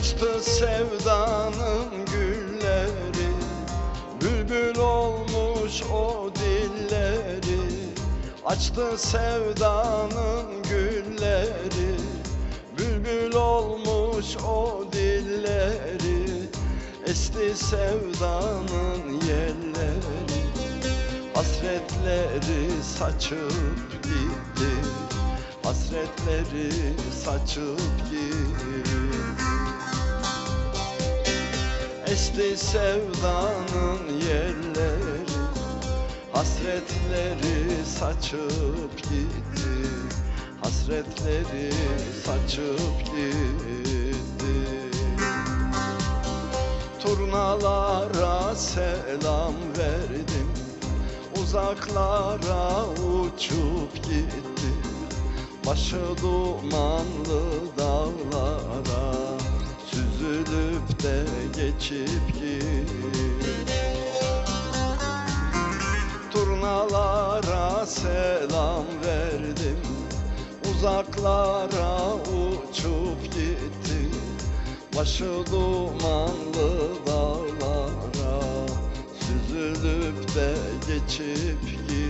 Açtı sevdanın gülleri Bülbül olmuş o dilleri. Açtı sevdanın gülleri Bülbül olmuş o dilleri. Esti sevdanın yelleri Hasretleri saçıp gitti. Hasretleri saçıp gitti Esti sevdanın yerleri Hasretleri saçıp gitti. Hasretleri saçıp gitti. Turnalara selam verdim Uzaklara uçup gitti. Başı dumanlı dağlara de geçip gitti Turnalara selam verdim Uzaklara uçup gitti Başı dumanlı dağlara Süzülüp de geçip gitti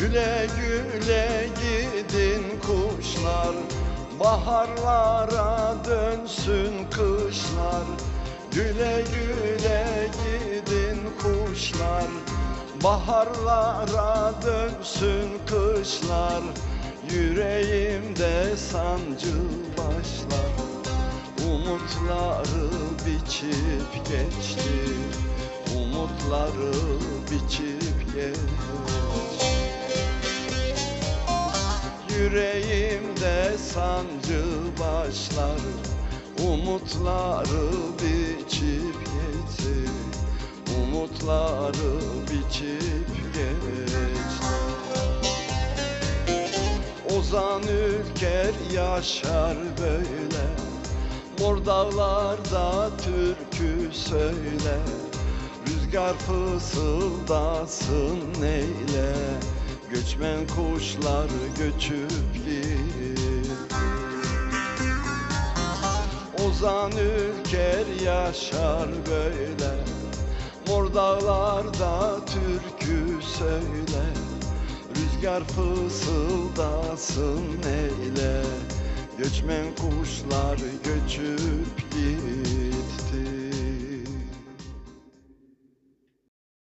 Güle güle gidin kuşlar Baharlara dönsün kışlar. Güle güle gidin kuşlar Baharlara dönsün kışlar. Yüreğimde sancı başlar Umutları biçip geçti. Umutları biçip geçti Yüreğimde sancı başlar Umutları biçip geçti Umutları biçip geçti Ozan Ülker yaşar böyle Mor dağlarda türkü söyle Rüzgar fısıldasın neyle Göçmen kuşlar göçüp gitti Ozan Ülker yaşar böyle. Mor dağlarda türkü söyle. Rüzgar fısıldasın neyle. Göçmen kuşlar göçüp gitti